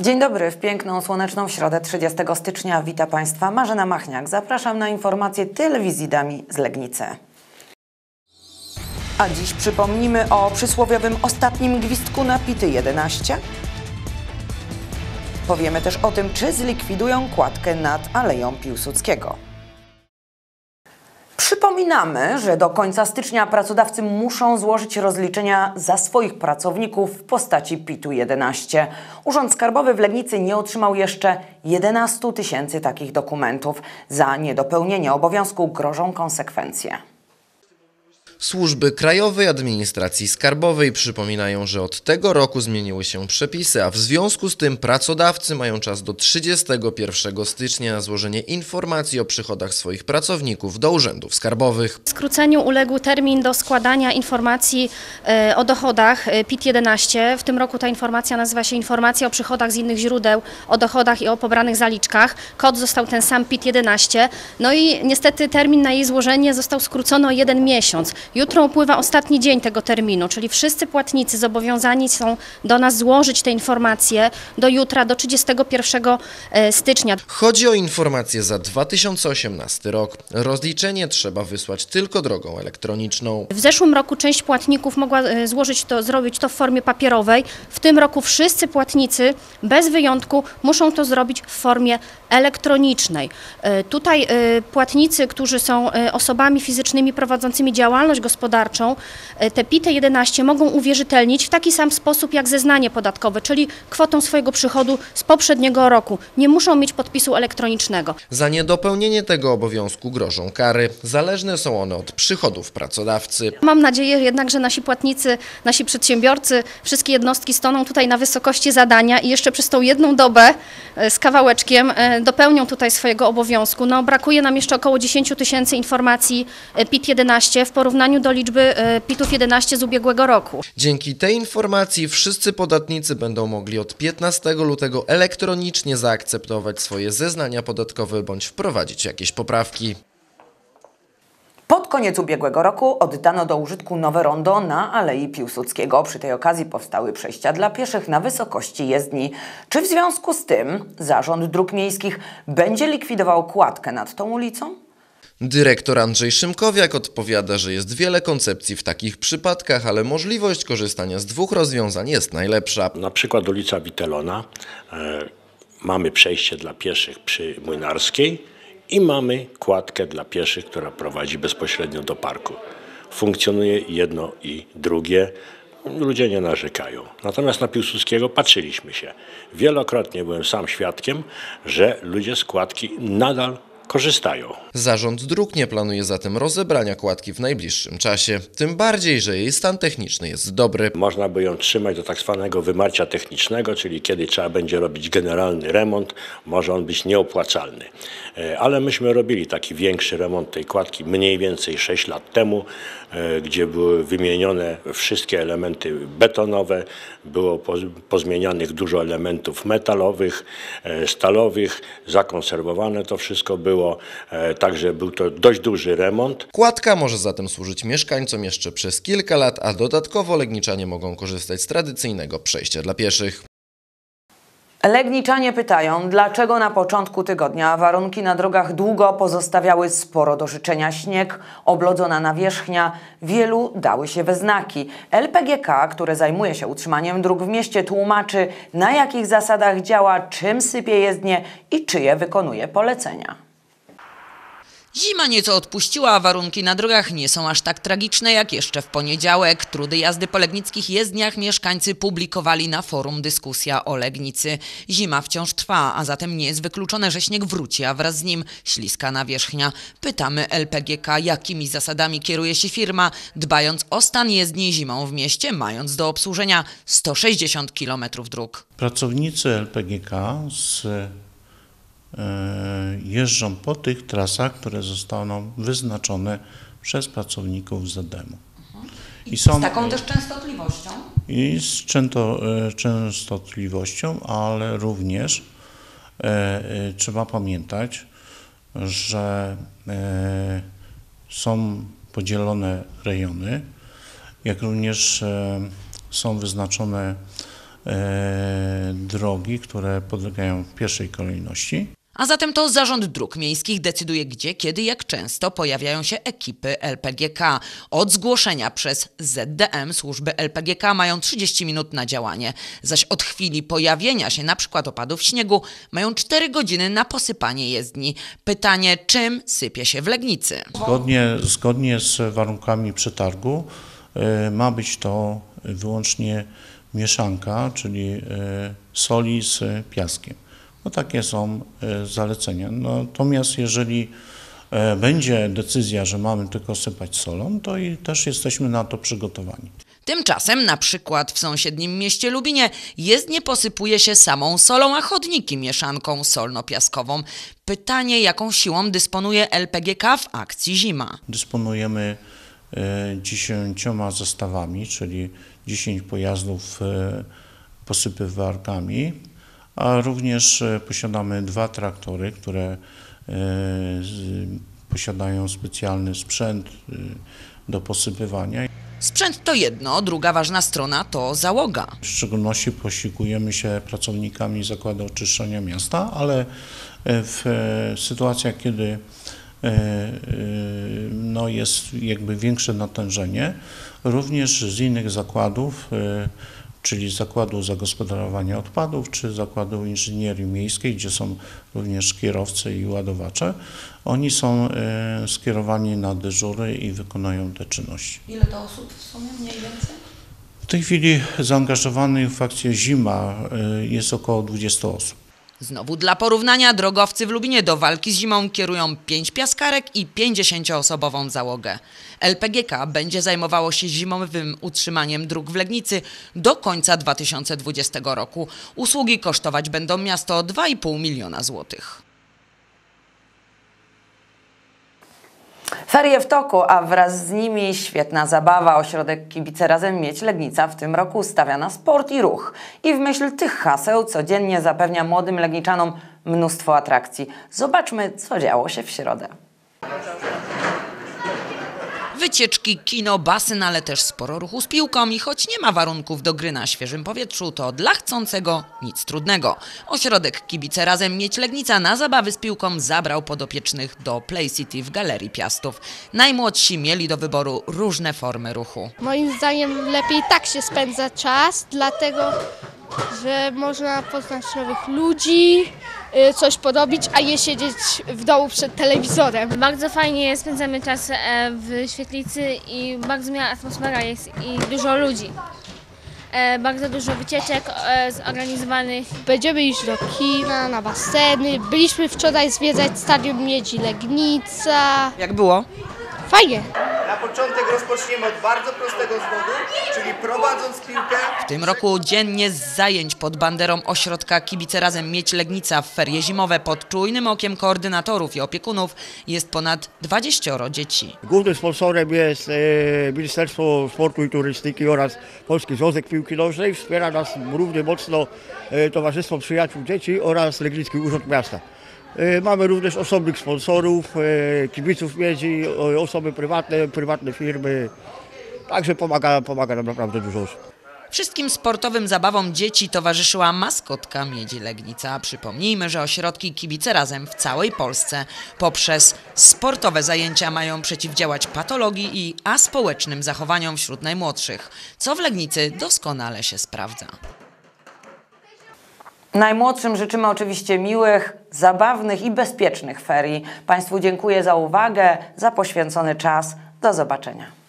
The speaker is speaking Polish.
Dzień dobry, w piękną, słoneczną środę 30 stycznia wita Państwa Marzena Machniak. Zapraszam na informacje telewizji Dami z Legnicy. A dziś przypomnimy o przysłowiowym ostatnim gwizdku na Pity 11. Powiemy też o tym, czy zlikwidują kładkę nad Aleją Piłsudskiego. Przypominamy, że do końca stycznia pracodawcy muszą złożyć rozliczenia za swoich pracowników w postaci PIT-u 11. Urząd Skarbowy w Legnicy nie otrzymał jeszcze 11 tysięcy takich dokumentów. Za niedopełnienie obowiązku grożą konsekwencje. Służby Krajowej Administracji Skarbowej przypominają, że od tego roku zmieniły się przepisy, a w związku z tym pracodawcy mają czas do 31 stycznia na złożenie informacji o przychodach swoich pracowników do urzędów skarbowych. Skróceniu uległ termin do składania informacji e, o dochodach e, PIT-11. W tym roku ta informacja nazywa się Informacja o przychodach z innych źródeł, o dochodach i o pobranych zaliczkach. Kod został ten sam PIT-11. No i niestety termin na jej złożenie został skrócony o jeden miesiąc. Jutro upływa ostatni dzień tego terminu, czyli wszyscy płatnicy zobowiązani są do nas złożyć te informacje do jutra, do 31 e, stycznia. Chodzi o informacje za 2018 rok. Rozliczenie trzeba wysłać tylko drogą elektroniczną. W zeszłym roku część płatników mogła e, złożyć to, zrobić to w formie papierowej. W tym roku wszyscy płatnicy bez wyjątku muszą to zrobić w formie elektronicznej. E, Tutaj płatnicy, którzy są osobami fizycznymi prowadzącymi działalność gospodarczą, e, te PIT 11 mogą uwierzytelnić w taki sam sposób jak zeznanie podatkowe, czyli kwotą swojego przychodu z poprzedniego roku. Nie muszą mieć podpisu elektronicznego. Za niedopełnienie tego obowiązku grożą kary. Zależne są one od przychodów pracodawcy. Mam nadzieję jednak, że nasi płatnicy, nasi przedsiębiorcy, wszystkie jednostki stoną tutaj na wysokości zadania i jeszcze przez tą jedną dobę e, z kawałeczkiem e, dopełnią tutaj swojego obowiązku. No, brakuje nam jeszcze około 10 tysięcy informacji e, PIT-11 w porównaniu do liczby e, PIT-ów 11 z ubiegłego roku. Dzięki tej informacji wszyscy podatnicy będą mogli od 15 lutego elektronicznie zaakceptować swoje zeznania podatkowe bądź wprowadzić jakieś poprawki. Pod koniec ubiegłego roku oddano do użytku nowe rondo na Alei Piłsudskiego. Przy tej okazji powstały przejścia dla pieszych na wysokości jezdni. Czy w związku z tym Zarząd Dróg Miejskich będzie likwidował kładkę nad tą ulicą? Dyrektor Andrzej Szymkowiak odpowiada, że jest wiele koncepcji w takich przypadkach, ale możliwość korzystania z dwóch rozwiązań jest najlepsza. Na przykład ulica Witelona. E, mamy przejście dla pieszych przy Młynarskiej i mamy kładkę dla pieszych, która prowadzi bezpośrednio do parku. Funkcjonuje jedno i drugie. Ludzie nie narzekają. Natomiast na Piłsudskiego patrzyliśmy się. Wielokrotnie byłem sam świadkiem, że ludzie z kładki nadal korzystają. Zarząd dróg nie planuje zatem rozebrania kładki w najbliższym czasie, tym bardziej, że jej stan techniczny jest dobry. Można by ją trzymać do tak zwanego wymarcia technicznego, czyli kiedy trzeba będzie robić generalny remont, może on być nieopłacalny. E, Ale myśmy robili taki większy remont tej kładki mniej więcej 6 lat temu, e, gdzie były wymienione wszystkie elementy betonowe, było poz- pozmienianych dużo elementów metalowych, e, stalowych, zakonserwowane to wszystko było, e, także był to dość duży remont. Kładka może zatem służyć mieszkańcom jeszcze przez kilka lat, a dodatkowo legniczanie mogą korzystać z tradycyjnego przejścia dla pieszych. Legniczanie pytają, dlaczego na początku tygodnia warunki na drogach długo pozostawiały sporo do życzenia. Śnieg, oblodzona nawierzchnia, wielu dały się we znaki. LPGK, które zajmuje się utrzymaniem dróg w mieście, tłumaczy, na jakich zasadach działa, czym sypie jezdnie i czyje wykonuje polecenia. Zima nieco odpuściła, a warunki na drogach nie są aż tak tragiczne jak jeszcze w poniedziałek. Trudy jazdy po legnickich jezdniach mieszkańcy publikowali na forum dyskusja o Legnicy. Zima wciąż trwa, a zatem nie jest wykluczone, że śnieg wróci, a wraz z nim śliska nawierzchnia. Pytamy LPGK, jakimi zasadami kieruje się firma, dbając o stan jezdni zimą w mieście, mając do obsłużenia 160 km dróg. Pracownicy LPGK z, e, jeżdżą po tych trasach, które zostaną wyznaczone przez pracowników ZDM-u. I są Z taką też częstotliwością? i z często, e, częstotliwością, ale również e, e, trzeba pamiętać, że e, są podzielone rejony, jak również e, są wyznaczone e, drogi, które podlegają w pierwszej kolejności. A zatem to Zarząd Dróg Miejskich decyduje gdzie, kiedy, jak często pojawiają się ekipy LPGK. Od zgłoszenia przez ZDM służby LPGK mają 30 minut na działanie, zaś od chwili pojawienia się np. opadów śniegu mają 4 godziny na posypanie jezdni. Pytanie, czym sypie się w Legnicy? Zgodnie, zgodnie z warunkami przetargu e, ma być to wyłącznie mieszanka, czyli e, soli z piaskiem. No takie są e, zalecenia. Natomiast jeżeli e, będzie decyzja, że mamy tylko sypać solą, to i też jesteśmy na to przygotowani. Tymczasem na przykład w sąsiednim mieście Lubinie jezdnie posypuje się samą solą, a chodniki mieszanką solno-piaskową. Pytanie, jaką siłą dysponuje LPGK w akcji Zima? Dysponujemy e, dziesięcioma zestawami, czyli 10 pojazdów posypywarkami, a również e, posiadamy dwa traktory, które e, posiadają specjalny sprzęt e, do posypywania. Sprzęt to jedno, druga ważna strona to załoga. W szczególności posiłkujemy się pracownikami Zakładu Oczyszczania Miasta, ale w sytuacjach, kiedy no jest jakby większe natężenie, również z innych zakładów, czyli Zakładu Zagospodarowania Odpadów czy Zakładu Inżynierii Miejskiej, gdzie są również kierowcy i ładowacze, oni są e, skierowani na dyżury i wykonują te czynności. Ile to osób w sumie mniej więcej? W tej chwili zaangażowanych w akcję Zima y, jest około 20 osób. Znowu dla porównania drogowcy w Lubinie do walki z zimą kierują 5 piaskarek i 50-osobową załogę. LPGK będzie zajmowało się zimowym utrzymaniem dróg w Legnicy do końca 2020 roku. Usługi kosztować będą miasto 2,5 miliona złotych. Ferie w toku, a wraz z nimi świetna zabawa. Ośrodek Kibice Razem Mieć Legnica w tym roku stawia na sport i ruch. I w myśl tych haseł codziennie zapewnia młodym Legniczanom mnóstwo atrakcji. Zobaczmy, co działo się w środę. Wycieczki, kino, basen, ale też sporo ruchu z piłką i choć nie ma warunków do gry na świeżym powietrzu, to dla chcącego nic trudnego. Ośrodek Kibice Razem Mieć Legnica na zabawy z piłką zabrał podopiecznych do Play City w Galerii Piastów. Najmłodsi mieli do wyboru różne formy ruchu. Moim zdaniem lepiej tak się spędza czas, dlatego że można poznać nowych ludzi, coś podobić, a nie siedzieć w domu przed telewizorem. Bardzo fajnie spędzamy czas e, w świetlicy i bardzo miła atmosfera jest i dużo ludzi. E, Bardzo dużo wycieczek e, zorganizowanych. Będziemy iść do kina, na baseny. Byliśmy wczoraj zwiedzać Stadion Miedzi Legnica. Jak było? Fajnie. Na początek rozpoczniemy od bardzo prostego zwodu, czyli prowadząc piłkę W tym roku dziennie z zajęć pod banderą ośrodka Kibice Razem Mieć Legnica w ferie zimowe pod czujnym okiem koordynatorów i opiekunów jest ponad 20 dzieci. Głównym sponsorem jest e, Ministerstwo Sportu i Turystyki oraz Polski Związek Piłki Nożnej. Wspiera nas równie mocno e, Towarzystwo Przyjaciół Dzieci oraz Legnicki Urząd Miasta. E, mamy również osobnych sponsorów, e, kibiców miedzi, osoby prywatne, prywatne firmy. Także pomaga, pomaga nam naprawdę dużo osób. Wszystkim sportowym zabawom dzieci towarzyszyła maskotka Miedzi Legnica. Przypomnijmy, że ośrodki Kibice Razem w całej Polsce poprzez sportowe zajęcia mają przeciwdziałać patologii i aspołecznym zachowaniom wśród najmłodszych, co w Legnicy doskonale się sprawdza. Najmłodszym życzymy oczywiście miłych, zabawnych i bezpiecznych ferii. Państwu dziękuję za uwagę, za poświęcony czas. Do zobaczenia.